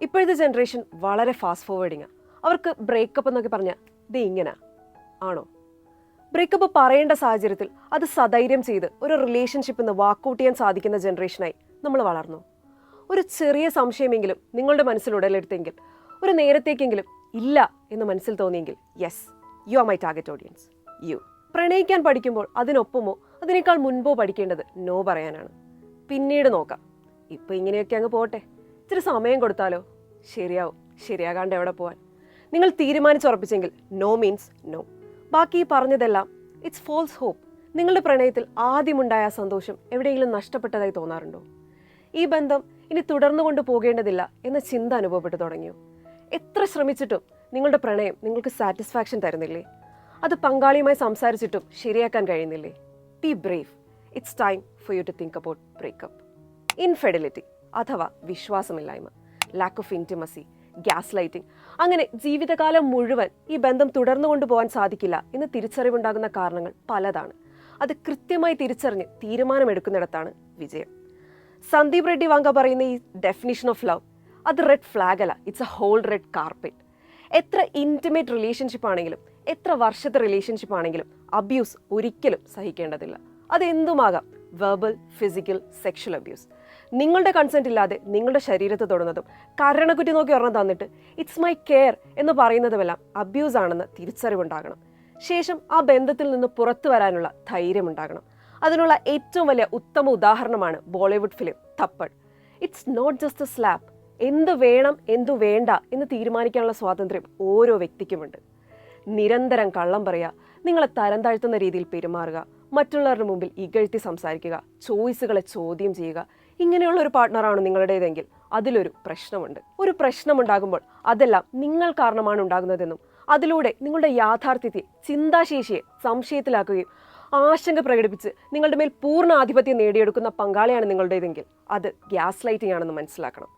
ഇപ്പോഴത്തെ ജനറേഷൻ വളരെ fast forwarding അവർക്ക് ബ്രേക്കപ്പ് എന്നൊക്കെ പറഞ്ഞാൽ ഇത് ഇങ്ങനെ. ആണോ? ബ്രേക്കപ്പ് പറയേണ്ട സാഹചര്യത്തിൽ അത് സധൈര്യം ചെയ്ത് ഒരു റിലേഷൻഷിപ്പ് എന്ന് വാക്കൗട്ട് ചെയ്യാൻ സാധിക്കുന്ന ജനറേഷനായി നമ്മൾ വളർന്നു. ഒരു ചെറിയ സംശയമെങ്കിലും നിങ്ങളുടെ മനസ്സിൽ ഉടലെടുത്തെങ്കിൽ ഒരു നേരത്തേക്കെങ്കിലും ഇല്ല എന്ന് മനസ്സിൽ തോന്നിയെങ്കിൽ yes you are my target audience you പ്രണയിക്കാൻ പഠിക്കുമ്പോൾ അതിനൊപ്പമോ അതിനേക്കാൾ മുൻപോ പഠിക്കേണ്ടത് നോ പറയാനാണ്. പിന്നീട് നോക്കാം. ഇപ്പൊ ഇങ്ങനെയൊക്കെ അങ്ങ് പോട്ടെ. ഇച്ചിരി സമയം കൊടുത്താലോ? ശരിയാവും. ശരിയാകാണ്ട് എവിടെ പോവാൻ? നിങ്ങൾ തീരുമാനിച്ചുറപ്പിച്ചെങ്കിൽ നോ മീൻസ് നോ ബാക്കി ഈ പറഞ്ഞതെല്ലാം ഇറ്റ്സ് ഫോൾസ് ഹോപ്പ് നിങ്ങളുടെ പ്രണയത്തിൽ ആദ്യമുണ്ടായ സന്തോഷം എവിടെയെങ്കിലും നഷ്ടപ്പെട്ടതായി തോന്നാറുണ്ടോ? ഈ ബന്ധം ഇനി തുടർന്നു കൊണ്ട് പോകേണ്ടതില്ല എന്ന ചിന്ത അനുഭവപ്പെട്ടു തുടങ്ങിയോ? എത്ര ശ്രമിച്ചിട്ടും നിങ്ങളുടെ പ്രണയം നിങ്ങൾക്ക് സാറ്റിസ്ഫാക്ഷൻ തരുന്നില്ലേ? അത് പങ്കാളിയുമായി സംസാരിച്ചിട്ടും ശരിയാക്കാൻ കഴിയുന്നില്ലേ? Be brave it's time for you to think about breakup infidelity അഥവാ വിശ്വാസമില്ലായ്മ lack of intimacy gaslighting അങ്ങനെ ജീവിതകാലം മുഴുവൻ ഈ ബന്ധം തുടർന്നു കൊണ്ടുപോകാൻ സാധിക്കില്ല എന്ന് തിരിച്ചറിവുണ്ടാകുന്ന കാരണങ്ങൾ പലതാണ്. അത് കൃത്യമായി തിരിച്ചറിഞ്ഞ് തീരുമാനമെടുക്കുന്നിടത്താണ് വിജയം. സന്ദീപ് റെഡ്ഡി വാങ്ക പറയുന്ന ഈ ഡെഫിനിഷൻ ഓഫ് ലവ് അത് റെഡ് ഫ്ലാഗ് അല്ല it's a whole red carpet എത്ര ഇന്റിമേറ്റ് റിലേഷൻഷിപ്പ് ആണെങ്കിലും എത്ര വർഷത്തെ റിലേഷൻഷിപ്പ് ആണെങ്കിലും അബ്യൂസ് ഒരിക്കലും സഹിക്കേണ്ടതില്ല. അതെന്തുമാകാം? വെർബൽ ഫിസിക്കൽ സെക്ഷൽ അബ്യൂസ് നിങ്ങളുടെ കൺസെന്റ് ഇല്ലാതെ നിങ്ങളുടെ ശരീരത്തെ തൊടുന്നതും കരണക്കുറ്റി നോക്കി ഒരെണ്ണം തന്നിട്ട് ഇറ്റ്സ് മൈ കെയർ എന്ന് പറയുന്നതുമെല്ലാം അബ്യൂസ് ആണെന്ന് തിരിച്ചറിവുണ്ടാകണം. ശേഷം ആ ബന്ധത്തിൽ നിന്ന് പുറത്തു വരാനുള്ള ധൈര്യമുണ്ടാകണം. അതിനുള്ള ഏറ്റവും വലിയ ഉത്തമ ഉദാഹരണമാണ് Bollywood film Thappad it's not just a slap എന്ത് വേണം എന്തു വേണ്ട എന്ന് തീരുമാനിക്കാനുള്ള സ്വാതന്ത്ര്യം ഓരോ വ്യക്തിക്കുമുണ്ട്. നിരന്തരം കള്ളം പറയുക നിങ്ങളെ തരം താഴ്ത്തുന്ന രീതിയിൽ പെരുമാറുക മറ്റുള്ളവരുടെ മുമ്പിൽ ഇകഴ്ത്തി സംസാരിക്കുക ചോയ്സുകളെ ചോദ്യം ചെയ്യുക. ഇങ്ങനെയുള്ള ഒരു പാർട്ട്ണറാണ് നിങ്ങളുടേതെങ്കിൽ അതിലൊരു പ്രശ്നമുണ്ട്. ഒരു പ്രശ്നമുണ്ടാകുമ്പോൾ അതെല്ലാം നിങ്ങൾ കാരണമാണ് ഉണ്ടാകുന്നതെന്നും അതിലൂടെ നിങ്ങളുടെ യാഥാർത്ഥ്യത്തെ ചിന്താശേഷിയെ സംശയത്തിലാക്കുകയും ആശങ്ക പ്രകടിപ്പിച്ച് നിങ്ങളുടെ മേൽ പൂർണ ആധിപത്യം നേടിയെടുക്കുന്ന പങ്കാളിയാണ് നിങ്ങളുടേതെങ്കിൽ അത് ഗ്യാസ് ലൈറ്റിംഗ് ആണെന്ന് മനസ്സിലാക്കണം.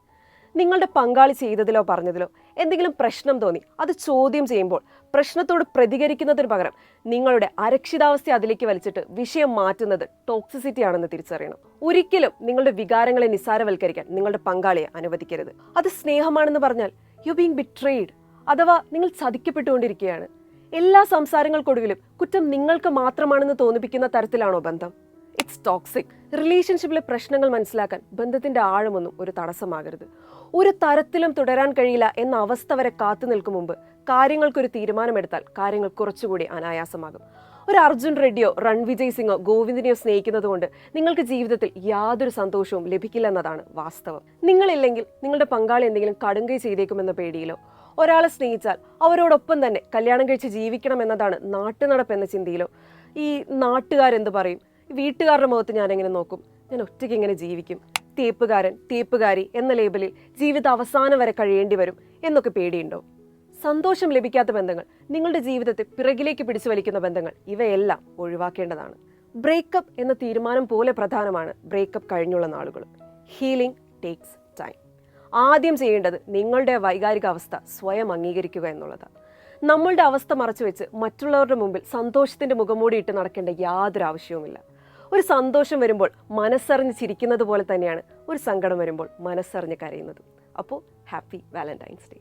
നിങ്ങളുടെ പങ്കാളി ചെയ്തതിലോ പറഞ്ഞതിലോ എന്തെങ്കിലും പ്രശ്നം തോന്നി അത് ചോദ്യം ചെയ്യുമ്പോൾ പ്രശ്നത്തോട് പ്രതികരിക്കുന്നതിന് പകരം നിങ്ങളുടെ അരക്ഷിതാവസ്ഥ അതിലേക്ക് വലിച്ചിട്ട് വിഷയം മാറ്റുന്നത് ടോക്സിസിറ്റി ആണെന്ന് തിരിച്ചറിയണം. ഒരിക്കലും നിങ്ങളുടെ വികാരങ്ങളെ നിസ്സാരവൽക്കരിക്കാൻ നിങ്ങളുടെ പങ്കാളിയെ അനുവദിക്കരുത്. അത് സ്നേഹമാണെന്ന് പറഞ്ഞാൽ യു ബീങ് ബിട്രേഡ് അഥവാ നിങ്ങൾ ചതിക്കപ്പെട്ടുകൊണ്ടിരിക്കുകയാണ്. എല്ലാ സംസാരങ്ങൾക്കൊടുവിലും കുറ്റം നിങ്ങൾക്ക് മാത്രമാണെന്ന് തോന്നിപ്പിക്കുന്ന തരത്തിലാണോ ബന്ധം? ഇറ്റ്സ് ടോക്സിക് റിലേഷൻഷിപ്പിലെ പ്രശ്നങ്ങൾ മനസ്സിലാക്കാൻ ബന്ധത്തിന്റെ ആഴമൊന്നും ഒരു തടസ്സമാകരുത്. ഒരു തരത്തിലും തുടരാൻ കഴിയില്ല എന്ന അവസ്ഥ വരെ കാത്തു നിൽക്കും മുമ്പ് കാര്യങ്ങൾക്കൊരു തീരുമാനമെടുത്താൽ കാര്യങ്ങൾ കുറച്ചുകൂടി അനായാസമാകും. ഒരു അർജുൻ റെഡ്ഡിയോ രൺവിജയ് സിംഗോ ഗോവിന്ദിനെയോ സ്നേഹിക്കുന്നത് കൊണ്ട് നിങ്ങൾക്ക് ജീവിതത്തിൽ യാതൊരു സന്തോഷവും ലഭിക്കില്ല എന്നതാണ് വാസ്തവം. നിങ്ങളില്ലെങ്കിൽ നിങ്ങളുടെ പങ്കാളി എന്തെങ്കിലും കടുങ്കൈ ചെയ്തേക്കുമെന്ന പേടിയിലോ? ഒരാളെ സ്നേഹിച്ചാൽ അവരോടൊപ്പം തന്നെ കല്യാണം കഴിച്ച് ജീവിക്കണം എന്നതാണ് നാട്ടുനടപ്പ് എന്ന ചിന്തയിലോ? ഈ നാട്ടുകാരെന്ത് പറയും? വീട്ടുകാരുടെ മുഖത്ത് ഞാൻ എങ്ങനെ നോക്കും? ഞാൻ ഒറ്റയ്ക്ക് എങ്ങനെ ജീവിക്കും. തേപ്പുകാരൻ തേപ്പുകാരി എന്ന ലേബലിൽ ജീവിത അവസാനം വരെ കഴിയേണ്ടി വരും എന്നൊക്കെ പേടിയുണ്ടോ? സന്തോഷം ലഭിക്കാത്ത ബന്ധങ്ങൾ നിങ്ങളുടെ ജീവിതത്തെ പിറകിലേക്ക് പിടിച്ചു വലിക്കുന്ന ബന്ധങ്ങൾ ഇവയെല്ലാം ഒഴിവാക്കേണ്ടതാണ്. ബ്രേക്കപ്പ് എന്ന തീരുമാനം പോലെ പ്രധാനമാണ് ബ്രേക്കപ്പ് കഴിഞ്ഞുള്ള നാളുകൾ. ഹീലിംഗ് ടേക്സ് ടൈം ആദ്യം ചെയ്യേണ്ടത് നിങ്ങളുടെ വൈകാരിക അവസ്ഥ സ്വയം അംഗീകരിക്കുക എന്നുള്ളതാണ്. നമ്മളുടെ അവസ്ഥ മറച്ചു വെച്ച് മറ്റുള്ളവരുടെ മുമ്പിൽ സന്തോഷത്തിന്റെ മുഖംമൂടി ഇട്ട് നടക്കേണ്ട യാതൊരു ആവശ്യവുമില്ല. ഒരു സന്തോഷം വരുമ്പോൾ മനസ്സറിഞ്ഞ് ചിരിക്കുന്നത് പോലെ തന്നെയാണ് ഒരു സങ്കടം വരുമ്പോൾ മനസ്സറിഞ്ഞ് കരയുന്നത്. അപ്പോൾ ഹാപ്പി വാലന്റൈൻസ് ഡേ.